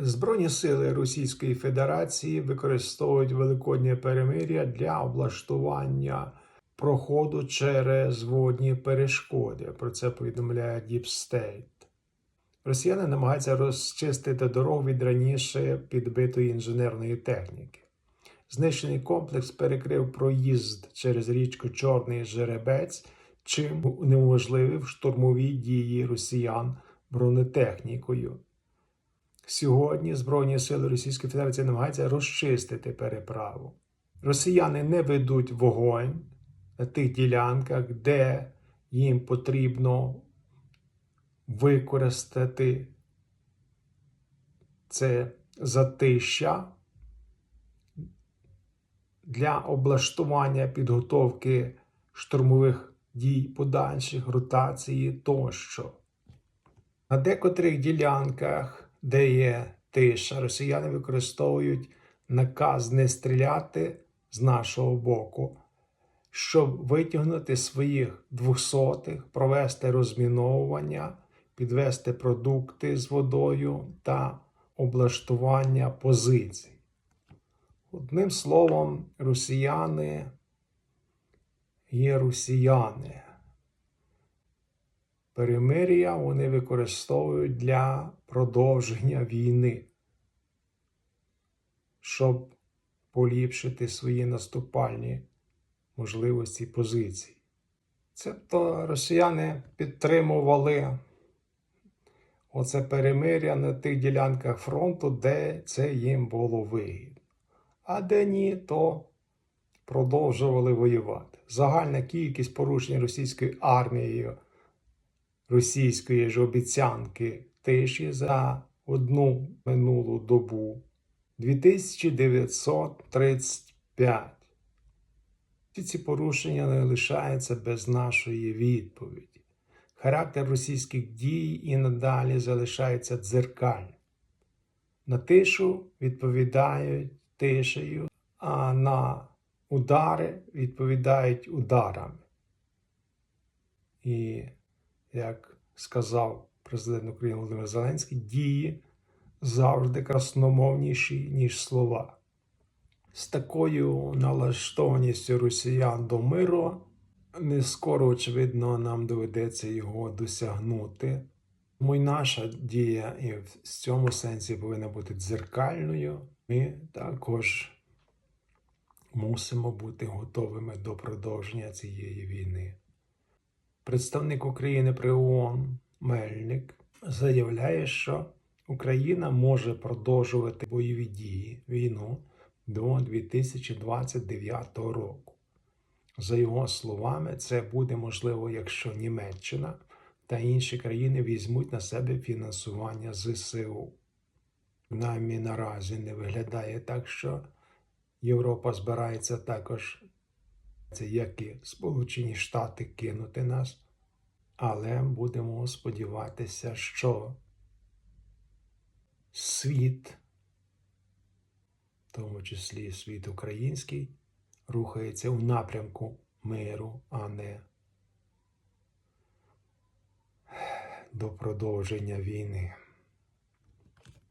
Збройні сили Російської Федерації використовують Великоднє перемир'я для облаштування проходу через водні перешкоди. Про це повідомляє Deep State. Росіяни намагаються розчистити дорогу від раніше підбитої інженерної техніки. Знищений комплекс перекрив проїзд через річку Чорний Жеребець, чим унеможливив штурмові дії росіян бронетехнікою. Сьогодні Збройні сили Російської Федерації намагаються розчистити переправу. Росіяни не ведуть вогонь на тих ділянках, де їм потрібно використати це затища для облаштування підготовки штурмових дій подальших, ротації тощо. На декотрих ділянках, де є тиша, росіяни використовують наказ не стріляти з нашого боку, щоб витягнути своїх двохсотих, провести розміновування, підвести продукти з водою та облаштування позицій. Одним словом, росіяни є росіяни. Перемир'я вони використовують для продовження війни, щоб поліпшити свої наступальні можливості позицій. Цебто росіяни підтримували оце перемир'я на тих ділянках фронту, де це їм було вигідно. А де ні, то продовжували воювати. Загальна кількість порушень російською армією російської ж обіцянки тиші за одну минулу добу 2935. Всі ці порушення не лишаються без нашої відповіді. Характер російських дій і надалі залишається дзеркальним. На тишу відповідають тишею, а на удари відповідають ударами. І, як сказав президент України Володимир Зеленський, дії завжди красномовніші, ніж слова. З такою налаштованістю росіян до миру не скоро, очевидно, нам доведеться його досягнути. Тому й наша дія і в цьому сенсі повинна бути дзеркальною. Ми також мусимо бути готовими до продовження цієї війни. Представник України при ООН Мельник заявляє, що Україна може продовжувати бойові дії війну до 2029 року. За його словами, це буде можливо, якщо Німеччина та інші країни візьмуть на себе фінансування ЗСУ. Принаймні наразі не виглядає так, що Європа збирається також, це як і Сполучені Штати, кинути нас, але будемо сподіватися, що світ, в тому числі світ український, рухається у напрямку миру, а не до продовження війни.